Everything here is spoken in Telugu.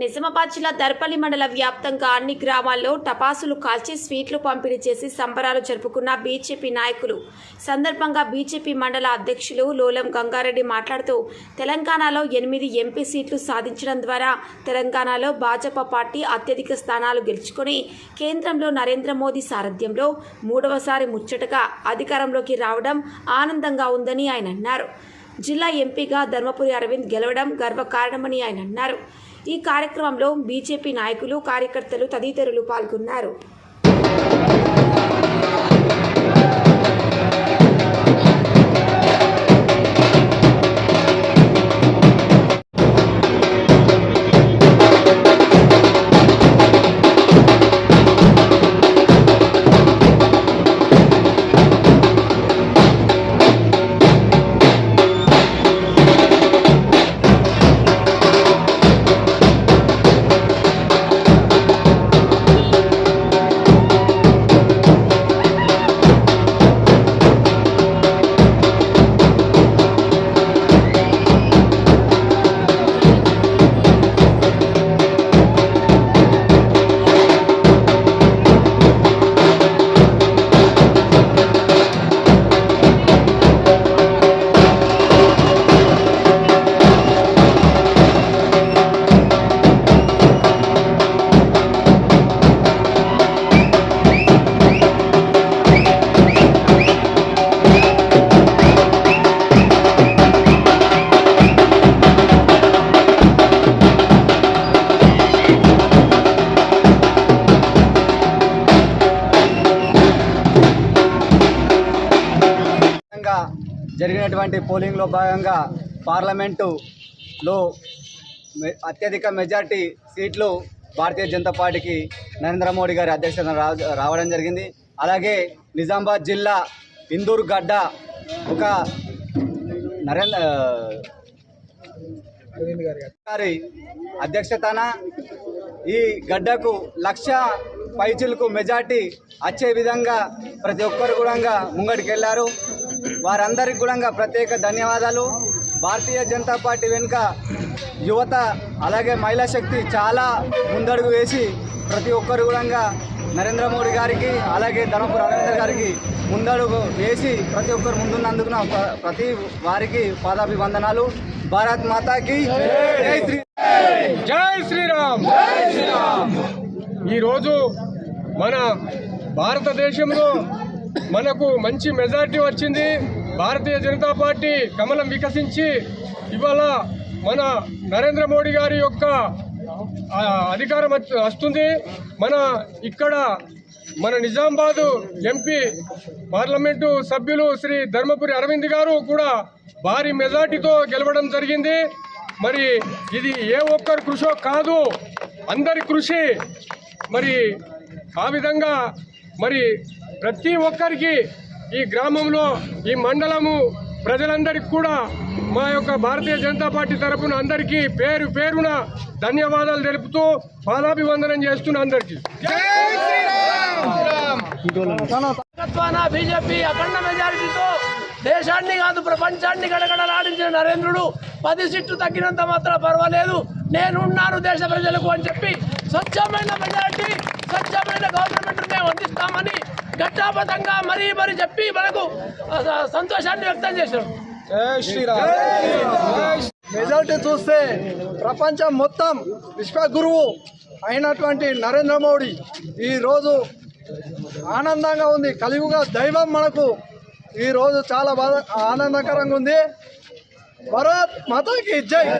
నిజామాబాద్ జిల్లా దర్పల్లి మండల వ్యాప్తంగా అన్ని గ్రామాల్లో టపాసులు కాల్చి స్వీట్లు పంపిణీ చేసి సంబరాలు జరుపుకున్న బీజేపీ నాయకులు. సందర్భంగా బీజేపీ మండల అధ్యక్షులు లోలం గంగారెడ్డి మాట్లాడుతూ తెలంగాణలో ఎనిమిది ఎంపీ సీట్లు సాధించడం ద్వారా తెలంగాణలో భాజపా పార్టీ అత్యధిక స్థానాలు గెలుచుకొని కేంద్రంలో నరేంద్ర మోదీ సారథ్యంలో మూడవసారి ముచ్చటగా అధికారంలోకి రావడం ఆనందంగా ఉందని ఆయన అన్నారు. జిల్లా ఎంపీగా ధర్మపురి అరవింద్ గెలవడం గర్వకారణమని ఆయన అన్నారు. ఈ కార్యక్రమంలో బీజేపీ నాయకులు కార్యకర్తలు తదితరులు పాల్గొన్నారు. జరిగినటువంటి పోలింగ్లో భాగంగా పార్లమెంటులో అత్యధిక మెజార్టీ సీట్లు భారతీయ జనతా పార్టీకి నరేంద్ర మోడీ గారి అధ్యక్షతన రా- రావడం జరిగింది. అలాగే నిజామాబాద్ జిల్లా ఇందూరు గడ్డ ఒక నరేంద్ర గారి అధ్యక్షతన ఈ గడ్డకు లక్ష పైచులకు మెజార్టీ వచ్చే విధంగా ప్రతి ఒక్కరు కూడా ముంగడికి వెళ్ళారు వారందరికి కూడా ప్రత్యేక ధన్యవాదాలు. భారతీయ జనతా పార్టీ వెనుక యువత అలాగే మహిళా శక్తి చాలా ముందడుగు వేసి ప్రతి ఒక్కరు కూడా నరేంద్ర మోడీ గారికి అలాగే ధనపుర అరవిందర్ గారికి ముందడుగు వేసి ప్రతి ఒక్కరు ముందున్నందుకు ప్రతి వారికి పాదాభివందనాలు. భారత్ మాతాకి జై శ్రీ జై శ్రీరామ్! ఈరోజు మన భారతదేశంలో మనకు మంచి మెజారిటీ వచ్చింది. భారతీయ జనతా పార్టీ కమలం వికసించి ఇవాళ మన నరేంద్ర మోడీ గారి యొక్క అధికారం వస్తుంది. మన ఇక్కడ మన నిజామాబాదు ఎంపీ పార్లమెంటు సభ్యులు శ్రీ ధర్మపురి అరవింద్ గారు కూడా భారీ మెజార్టీతో గెలవడం జరిగింది. మరి ఇది ఏ ఒక్కరి కృషో కాదు. అందరి కృషి మరి ఆ విధంగా మరి ప్రతి ఒక్కరికి ఈ గ్రామంలో ఈ మండలము ప్రజలందరికీ కూడా మా యొక్క భారతీయ జనతా పార్టీ తరఫున అందరికీ పేరు పేరున ధన్యవాదాలు తెలుపుతూ పాదాభివందనం చేస్తున్న అందరికీ. బీజేపీ అఖండ మెజారిటీతో దేశాన్ని కాదు ప్రపంచాన్ని గడగడలాడించిన నరేంద్రుడు పది సీట్లు తగ్గినంత మాత్రం పర్వాలేదు. నేనున్నాను దేశ ప్రజలకు అని చెప్పి స్వచ్ఛమైన మెజారిటీ ఘట్టాపథంగా మరీ మరీ చెప్పి మనకు సంతోషాన్ని వ్యక్తం చేశారు. మెజార్టీ చూస్తే ప్రపంచం మొత్తం విశ్వగురువు అయినటువంటి నరేంద్ర మోడీ ఈరోజు ఆనందంగా ఉంది కలియుగ దైవం మనకు ఈరోజు చాలా బాధ ఆనందకరంగా ఉంది. భరత్ మాతాకి జై.